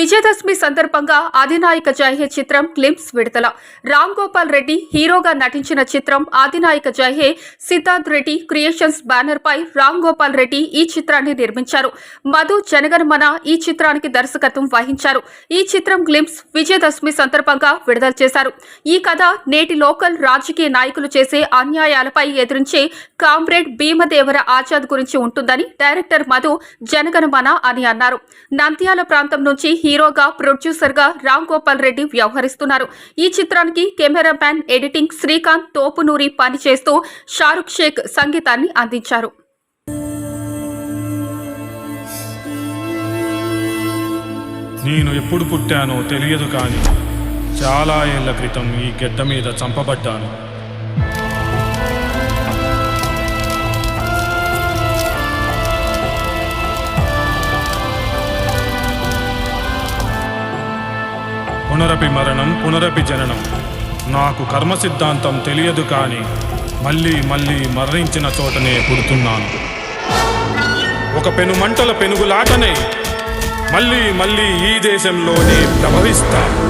విజయదశమి సందర్భంగా అధినాయక జయహే చిత్రం గ్లిమ్స్ విడుదల. రామ్ గోపాల్ రెడ్డి హీరోగా నటించిన చిత్రం అధినాయక జయహే సిద్ధార్థ్ రెడ్డి క్రియేషన్స్ బ్యానర్ పై రామ్ గోపాల్ రెడ్డి ఈ చిత్రాన్ని నిర్మించారు. మధు జనగణమన ఈ చిత్రానికి దర్శకత్వం వహించారు. ఈ చిత్రం గ్లిమ్స్ విజయదశమి సందర్భంగా విడుదల చేశారు. ఈ కథ నేటి లోకల్ రాజకీయ నాయకులు చేసే అన్యాయాలపై ఎదిరించే కామ్రేడ్ భీమదేవర ఆజాద్ గురించి ఉంటుందని డైరెక్టర్ మధు జనగణమన అని అన్నారు. నంద్యాల ప్రాంతం నుంచి హీరోగా ప్రొడ్యూసర్గా రామ్ గోపాల్ రెడ్డి వ్యవహరిస్తున్నారు. ఈ చిత్రానికి camera man editing Srikanth Thopunuri పనిచేస్తూ షారుఖ్ షేక్ సంగీతాన్ని అందించారు. నేను ఎప్పుడు పుట్టానో తెలియదు కానీ చాలా ఏళ్ళ క్రితం ఈ గెడ్డ మీద చంపబడ్డాను. పునరపి మరణం పునరపి జననం. నాకు కర్మ సిద్ధాంతం తెలియదు కానీ మళ్ళీ మళ్ళీ మరణించిన చోటనే పుడుతున్నాను. ఒక పెనుమంటల పెనుగులాటనే మళ్ళీ మళ్ళీ ఈ దేశంలోనే ప్రభవిస్తాను